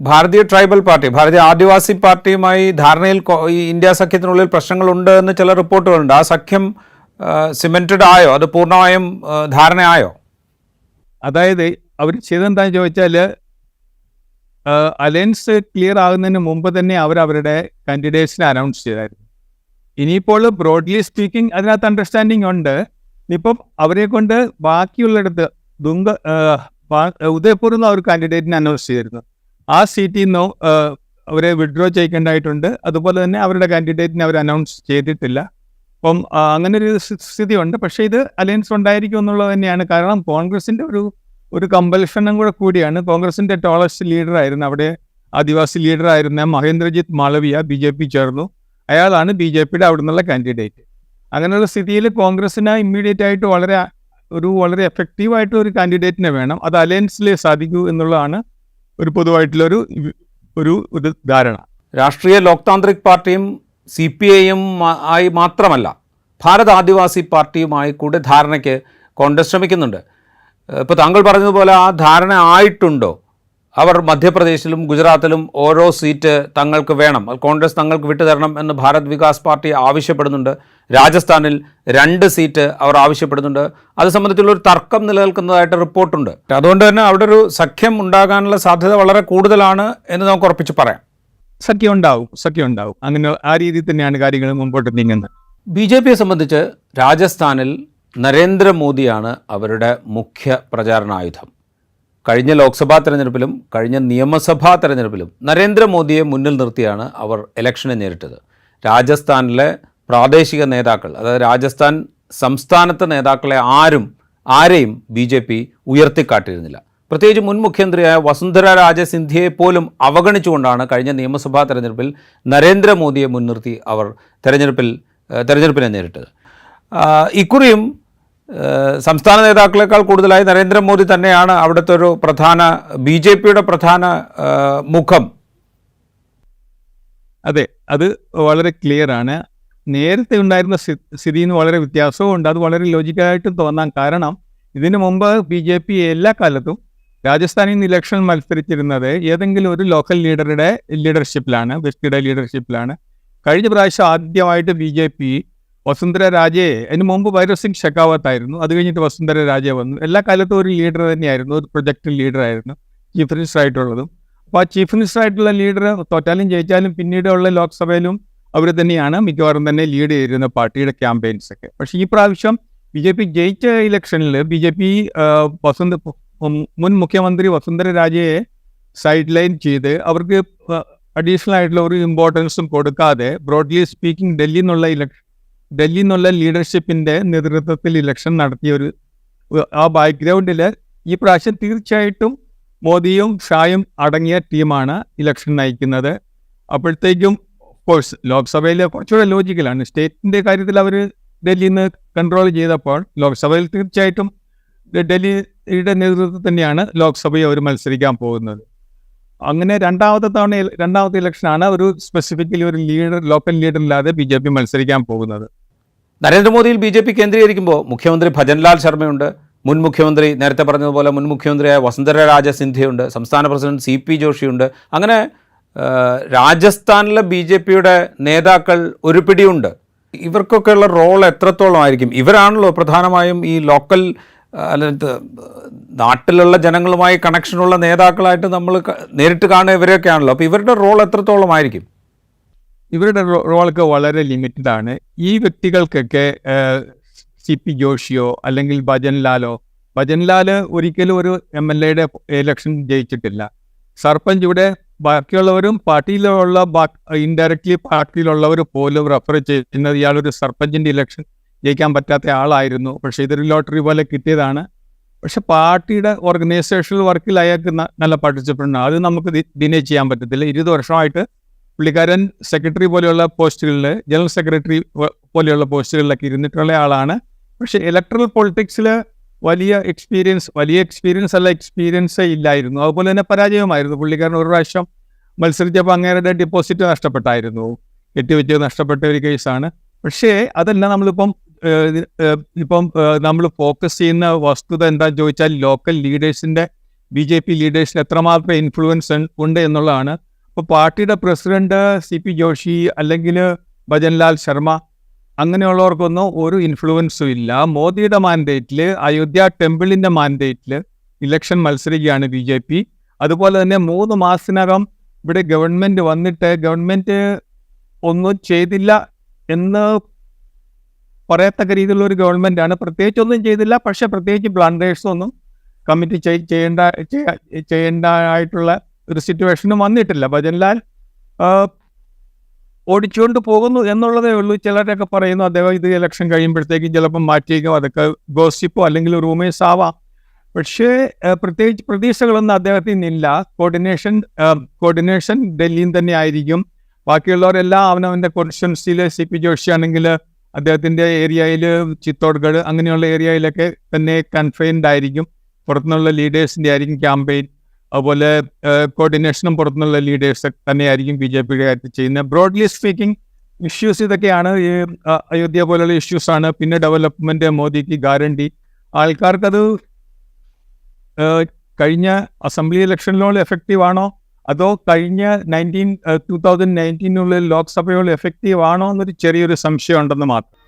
ഭാരതീയ tribal party ഭാരതീയ ആദിവാസി പാർട്ടിയുമായി ധാരണയിൽ India സഖ്യത്തിനുള്ളിൽ പ്രശ്നങ്ങളുണ്ട് എന്ന് ചില റിപ്പോർട്ടുകളുണ്ട്. ആ സഖ്യം സിമെന്റഡ് ആയോ? അത് പൂർണമായും ധാരണയായോ? അതായത് അവർ ചെയ്തെന്താണെന്ന് ചോദിച്ചാൽ അലയൻസ് ക്ലിയർ ആകുന്നതിന് മുമ്പ് തന്നെ അവർ അവരുടെ കാൻഡിഡേറ്റ്സിനെ അനൗൺസ് ചെയ്തായിരുന്നു. ഇനിയിപ്പോൾ ബ്രോഡ്ലി സ്പീക്കിംഗ് അതിനകത്ത് അണ്ടർസ്റ്റാൻഡിങ് ഉണ്ട്. ഇപ്പം അവരെ കൊണ്ട് ബാക്കിയുള്ളിടത്ത് ദുങ്ക ഉദയപൂർ നിന്ന് അവർ കാൻഡിഡേറ്റിനെ അനൗൺസ് ചെയ്തിരുന്നു. ആ സീറ്റിൽ നിന്ന് അവരെ വിഡ്രോ ചെയ്യേണ്ടതായിട്ടുണ്ട്. അതുപോലെ തന്നെ അവരുടെ കാൻഡിഡേറ്റിനെ അവർ അനൗൺസ് ചെയ്തിട്ടില്ല. അപ്പം അങ്ങനെ ഒരു സ്ഥി- സ്ഥിതിയുണ്ട്. പക്ഷേ ഇത് അലയൻസ് ഉണ്ടായിരിക്കും എന്നുള്ളത് തന്നെയാണ്. കാരണം കോൺഗ്രസിന്റെ ഒരു ഒരു കമ്പൽഷനും കൂടെ കൂടിയാണ്. കോൺഗ്രസിന്റെ ടോളസ്റ്റ് ലീഡർ ആയിരുന്നു അവിടെ ആദിവാസി ലീഡർ ആയിരുന്ന Mahendrajit Malviya B J P ചേർന്നു. അയാളാണ് ബി ജെ പിയുടെ അവിടെ നിന്നുള്ള കാൻഡിഡേറ്റ് അങ്ങനെയുള്ള സ്ഥിതിയിൽ കോൺഗ്രസിന് ഇമ്മീഡിയറ്റ് ആയിട്ട് വളരെ ഒരു വളരെ എഫക്റ്റീവായിട്ട് ഒരു കാൻഡിഡേറ്റിനെ വേണം. അത് അലയൻസിലേ സാധിക്കൂ എന്നുള്ളതാണ് ഒരു പൊതുവായിട്ടുള്ള ഒരു ഒരു ധാരണ. രാഷ്ട്രീയ ലോക് താന്ത്രിക് പാർട്ടിയും സി പി ഐയും ആയി മാത്രമല്ല ഭാരത ആദിവാസി പാർട്ടിയുമായി കൂടെ ധാരണയ്ക്ക് കോൺഗ്രസ് ശ്രമിക്കുന്നുണ്ട്. ഇപ്പോൾ താങ്കൾ പറഞ്ഞതുപോലെ ആ ധാരണ ആയിട്ടുണ്ടോ? അവർ മധ്യപ്രദേശിലും ഗുജറാത്തിലും ഓരോ സീറ്റ് തങ്ങൾക്ക് വേണം. കോൺഗ്രസ് തങ്ങൾക്ക് വിട്ടുതരണം എന്ന് ഭാരത് വികാസ് പാർട്ടി ആവശ്യപ്പെടുന്നുണ്ട്. രാജസ്ഥാനിൽ രണ്ട് സീറ്റ് അവർ ആവശ്യപ്പെടുന്നുണ്ട്. അത് സംബന്ധിച്ചുള്ള ഒരു തർക്കം നിലനിൽക്കുന്നതായിട്ട് റിപ്പോർട്ടുണ്ട്. അതുകൊണ്ട് തന്നെ അവിടെ ഒരു സഖ്യം ഉണ്ടാകാനുള്ള സാധ്യത വളരെ കൂടുതലാണ് എന്ന് നമുക്ക് ഉറപ്പിച്ച് പറയാം. സഖ്യം ഉണ്ടാവും സഖ്യം ഉണ്ടാവും. അങ്ങനെ ആ രീതിയിൽ തന്നെയാണ് കാര്യങ്ങൾ മുമ്പോട്ട് നീങ്ങുന്നത്. ബി ജെ പിയെ സംബന്ധിച്ച് രാജസ്ഥാനിൽ നരേന്ദ്രമോദിയാണ് അവരുടെ മുഖ്യ പ്രചാരണായുധം കഴിഞ്ഞ ലോക്സഭാ തെരഞ്ഞെടുപ്പിലും കഴിഞ്ഞ നിയമസഭാ തെരഞ്ഞെടുപ്പിലും നരേന്ദ്രമോദിയെ മുന്നിൽ നിർത്തിയാണ് അവർ ഇലക്ഷനെ നേരിട്ടത്. രാജസ്ഥാനിലെ പ്രാദേശിക നേതാക്കൾ അതായത് രാജസ്ഥാൻ സംസ്ഥാനത്തെ നേതാക്കളെ ആരും ആരെയും ബി ജെ പി ഉയർത്തിക്കാട്ടിയിരുന്നില്ല. പ്രത്യേകിച്ച് മുൻ മുഖ്യമന്ത്രിയായ വസുന്ധര രാജ സിന്ധ്യയെ പോലും അവഗണിച്ചുകൊണ്ടാണ് കഴിഞ്ഞ നിയമസഭാ തെരഞ്ഞെടുപ്പിൽ നരേന്ദ്രമോദിയെ മുൻനിർത്തി അവർ തെരഞ്ഞെടുപ്പിൽ തെരഞ്ഞെടുപ്പിനെ നേരിട്ടത്. ഇക്കുറിയും സംസ്ഥാന നേതാക്കളെക്കാൾ കൂടുതലായി നരേന്ദ്രമോദി തന്നെയാണ് അവിടുത്തെ ഒരു പ്രധാന ബി ജെ പിയുടെ പ്രധാന മുഖം. അതെ അത് വളരെ ക്ലിയർ ആണ്. നേരത്തെ ഉണ്ടായിരുന്ന സ്ഥി- സ്ഥിതിയിൽ നിന്ന് വളരെ വ്യത്യാസവും ഉണ്ട് അത് വളരെ ലോജിക്കലായിട്ടും തോന്നാം. കാരണം ഇതിനു മുമ്പ് ബി ജെ പി എല്ലാ കാലത്തും രാജസ്ഥാനിൽ നിന്ന് ഇലക്ഷൻ മത്സരിച്ചിരുന്നത് ഏതെങ്കിലും ഒരു ലോക്കൽ ലീഡറുടെ ലീഡർഷിപ്പിലാണ് വ്യക്തിയുടെ ലീഡർഷിപ്പിലാണ് കഴിഞ്ഞ പ്രാവശ്യം ആദ്യമായിട്ട് ബി ജെ പി വസുന്ധര രാജയെ അതിന് മുമ്പ് ഭൈരവ് സിംഗ് ഷെക്കാവത്ത് ആയിരുന്നു അത് കഴിഞ്ഞിട്ട് വസുന്ധര രാജയെ വന്നു. എല്ലാ കാലത്തും ഒരു ലീഡർ തന്നെയായിരുന്നു. ഒരു പ്രൊജക്ട് ലീഡർ ആയിരുന്നു. ചീഫ് മിനിസ്റ്റർ ആയിട്ടുള്ളതും. അപ്പോൾ ആ ചീഫ് മിനിസ്റ്റർ ആയിട്ടുള്ള ലീഡർ തോറ്റാലും ജയിച്ചാലും പിന്നീട് ഉള്ള ലോക്സഭയിലും അവർ തന്നെയാണ് മിക്കവാറും തന്നെ ലീഡ് ചെയ്തിരുന്ന പാർട്ടിയുടെ ക്യാമ്പയിൻസ് ഒക്കെ. പക്ഷേ ഈ പ്രാവശ്യം ബി ജെ പി ജയിച്ച ഇലക്ഷനിൽ ബി ജെ പി വസുന്ധ മുൻ മുഖ്യമന്ത്രി വസുന്ധര രാജയെ സൈഡ് ലൈൻ ചെയ്ത് അവർക്ക് അഡീഷണൽ ആയിട്ടുള്ള ഒരു ഇമ്പോർട്ടൻസും കൊടുക്കാതെ ബ്രോഡ്ലി സ്പീക്കിംഗ് ഡൽഹി എന്നുള്ള ഇലക്ഷൻ ഡൽഹി നിന്നുള്ള ലീഡർഷിപ്പിന്റെ നേതൃത്വത്തിൽ ഇലക്ഷൻ നടത്തിയ ഒരു ആ ബാക്ക്ഗ്രൗണ്ടിൽ ഈ പ്രാവശ്യം തീർച്ചയായിട്ടും മോദിയും ഷായും അടങ്ങിയ ടീമാണ് ഇലക്ഷൻ നയിക്കുന്നത്. അപ്പോഴത്തേക്കും കോഴ്സ് ലോക്സഭയിൽ കുറച്ചുകൂടെ ലോജിക്കലാണ് സ്റ്റേറ്റിന്റെ കാര്യത്തിൽ അവർ ഡൽഹിയിൽ നിന്ന് കൺട്രോൾ ചെയ്തപ്പോൾ ലോക്സഭയിൽ തീർച്ചയായിട്ടും ഡൽഹിയുടെ നേതൃത്വത്തിൽ തന്നെയാണ് ലോക്സഭയെ അവർ മത്സരിക്കാൻ പോകുന്നത്. അങ്ങനെ രണ്ടാമത്തെ തവണ രണ്ടാമത്തെ ഇലക്ഷനാണ് ഒരു സ്പെസിഫിക്കലി ഒരു ലീഡർ ലോക്കൽ ലീഡർ ഇല്ലാതെ ബി ജെ പി മത്സരിക്കാൻ പോകുന്നത്. നരേന്ദ്രമോദിയിൽ ബി ജെ പി കേന്ദ്രീകരിക്കുമ്പോൾ മുഖ്യമന്ത്രി ഭജൻലാൽ ശർമ്മയുണ്ട്. മുൻ മുഖ്യമന്ത്രി നേരത്തെ പറഞ്ഞതുപോലെ മുൻ മുഖ്യമന്ത്രിയായ വസുന്ധര രാജ സിന്ധ്യയുണ്ട്. സംസ്ഥാന പ്രസിഡന്റ് സി പി ജോഷിയുണ്ട്. അങ്ങനെ രാജസ്ഥാനിലെ ബി ജെ പിയുടെ നേതാക്കൾ ഒരു പിടിയുണ്ട്. ഇവർക്കൊക്കെയുള്ള റോൾ എത്രത്തോളം ആയിരിക്കും ഇവരാണല്ലോ പ്രധാനമായും ഈ ലോക്കൽ അല്ല നാട്ടിലുള്ള ജനങ്ങളുമായി കണക്ഷനുള്ള നേതാക്കളായിട്ട് നമ്മൾ നേരിട്ട് കാണുക ഇവരെയൊക്കെയാണല്ലോ. അപ്പോൾ ഇവരുടെ റോൾ എത്രത്തോളം ആയിരിക്കും? ഇവരുടെ റോളൊക്കെ വളരെ ലിമിറ്റഡ് ആണ്. ഈ വ്യക്തികൾക്കൊക്കെ സി പി ജോഷിയോ അല്ലെങ്കിൽ ഭജൻലാലോ ഭജൻലാൽ ഒരിക്കലും ഒരു എം എൽ എയുടെ ഇലക്ഷൻ ജയിച്ചിട്ടില്ല. സർപഞ്ച് ഇവിടെ ബാക്കിയുള്ളവരും പാർട്ടിയിലുള്ള ഇൻഡയറക്ട്ലി പാർട്ടിയിലുള്ളവർ പോലും റെഫർ ചെയ്യുന്നത് ഇയാളൊരു സർപഞ്ചിന്റെ ഇലക്ഷൻ ജയിക്കാൻ പറ്റാത്ത ആളായിരുന്നു. പക്ഷേ ഇതൊരു ലോട്ടറി പോലെ കിട്ടിയതാണ്. പക്ഷെ പാർട്ടിയുടെ ഓർഗനൈസേഷണൽ വർക്കിൽ അയാൾക്ക് നല്ല പാർട്ടിസിപ്പന്റ് അത് നമുക്ക് ഡിനേ ചെയ്യാൻ പറ്റത്തില്ല. ഇരുപത് വർഷമായിട്ട് പുള്ളിക്കാരൻ സെക്രട്ടറി പോലെയുള്ള പോസ്റ്റുകളിൽ ജനറൽ സെക്രട്ടറി പോലെയുള്ള പോസ്റ്റുകളിലൊക്കെ ഇരുന്നിട്ടുള്ള ആളാണ്. പക്ഷേ ഇലക്ട്രൽ പൊളിറ്റിക്സിൽ വലിയ എക്സ്പീരിയൻസ് വലിയ എക്സ്പീരിയൻസ് അല്ല എക്സ്പീരിയൻസേ ഇല്ലായിരുന്നു. അതുപോലെ തന്നെ പരാജയമായിരുന്നു പുള്ളിക്കാരൻ ഒരു പ്രാവശ്യം മത്സരിച്ചപ്പോൾ അങ്ങേരുടെ ഡിപ്പോസിറ്റ് നഷ്ടപ്പെട്ടായിരുന്നു. കെട്ടിവെച്ച് നഷ്ടപ്പെട്ട ഒരു കേസാണ് പക്ഷേ അതല്ല നമ്മളിപ്പം ഇപ്പം നമ്മൾ ഫോക്കസ് ചെയ്യുന്ന വസ്തുത എന്താണെന്ന് ചോദിച്ചാൽ ലോക്കൽ ലീഡേഴ്സിന്റെ ബി ജെ പി ലീഡേഴ്സിന് എത്രമാത്രം ഇൻഫ്ലുവൻസ് ഉണ്ട് എന്നുള്ളതാണ്. ഇപ്പോൾ പാർട്ടിയുടെ പ്രസിഡന്റ് സി പി ജോഷി അല്ലെങ്കിൽ ഭജൻലാൽ ശർമ്മ അങ്ങനെയുള്ളവർക്കൊന്നും ഒരു ഇൻഫ്ലുവൻസും ഇല്ല. മോദിയുടെ മാൻഡേറ്റിൽ അയോധ്യ ടെമ്പിളിന്റെ മാൻഡേറ്റിൽ ഇലക്ഷൻ മത്സരിക്കുകയാണ് ബി ജെ പി അതുപോലെ തന്നെ മൂന്ന് മാസത്തിനകം ഇവിടെ ഗവൺമെന്റ് വന്നിട്ട് ഗവൺമെന്റ് ഒന്നും ചെയ്തില്ല എന്ന് പറയത്തക്ക രീതിയിലുള്ള ഒരു ഗവൺമെന്റാണ്. പ്രത്യേകിച്ച് ഒന്നും ചെയ്തില്ല. പക്ഷെ പ്രത്യേകിച്ച് ബ്ലണ്ടേഴ്സ് ഒന്നും കമ്മിറ്റി ചെയ്- ചെയ്യേണ്ട ചെയ്യാ- ചെയ്യേണ്ടതായിട്ടുള്ള ഒരു സിറ്റുവേഷനും വന്നിട്ടില്ല. ഭജൻലാൽ ഓടിച്ചുകൊണ്ട് പോകുന്നു എന്നുള്ളതേ ഉള്ളൂ. ചിലരൊക്കെ പറയുന്നു അദ്ദേഹം ഇത് ഇലക്ഷൻ കഴിയുമ്പോഴത്തേക്കും ചിലപ്പം മാറ്റിയേക്കും. അതൊക്കെ ഗോസിപ്പോ അല്ലെങ്കിൽ റൂമേഴ്സ് ആവാം പക്ഷേ പ്രത്യേകിച്ച് പ്രതീക്ഷകളൊന്നും അദ്ദേഹത്തിന് ഇല്ല കോർഡിനേഷൻ കോർഡിനേഷൻ ഡൽഹിയിൽ തന്നെ ആയിരിക്കും. ബാക്കിയുള്ളവരെല്ലാം അവനവന്റെ കോൺസ്റ്റിറ്റ്യൻസിയിൽ സി പി ജോഷി ആണെങ്കിൽ അദ്ദേഹത്തിന്റെ ഏരിയയിൽ ചിത്തോഡ്ഗഡ് അങ്ങനെയുള്ള ഏരിയയിലൊക്കെ തന്നെ കൺഫൈൻഡ് ആയിരിക്കും. പുറത്തുനിന്നുള്ള ലീഡേഴ്സിന്റെ ആയിരിക്കും ക്യാമ്പയിൻ അതുപോലെ കോർഡിനേഷനും പുറത്തുനിന്നുള്ള ലീഡേഴ്സ് തന്നെയായിരിക്കും ബി ജെ പിയുടെ കാര്യത്തിൽ ചെയ്യുന്നത്. ബ്രോഡ്ലി സ്പീക്കിംഗ് ഇഷ്യൂസ് ഇതൊക്കെയാണ്. ഈ അയോധ്യ ഇഷ്യൂസ് ആണ്. പിന്നെ ഡെവലപ്മെന്റ് മോദിക്ക് ഗ്യാരണ്ടി ആൾക്കാർക്കത് കഴിഞ്ഞ അസംബ്ലി ഇലക്ഷനിലോട് എഫക്റ്റീവ് ആണോ? അതോ കഴിഞ്ഞ നയന്റീൻ ടൂ തൗസൻഡ് നയന്റീനുള്ള ലോക്സഭയോട് എഫക്റ്റീവ് ആണോ എന്നൊരു ചെറിയൊരു സംശയം ഉണ്ടെന്ന് മാത്രം.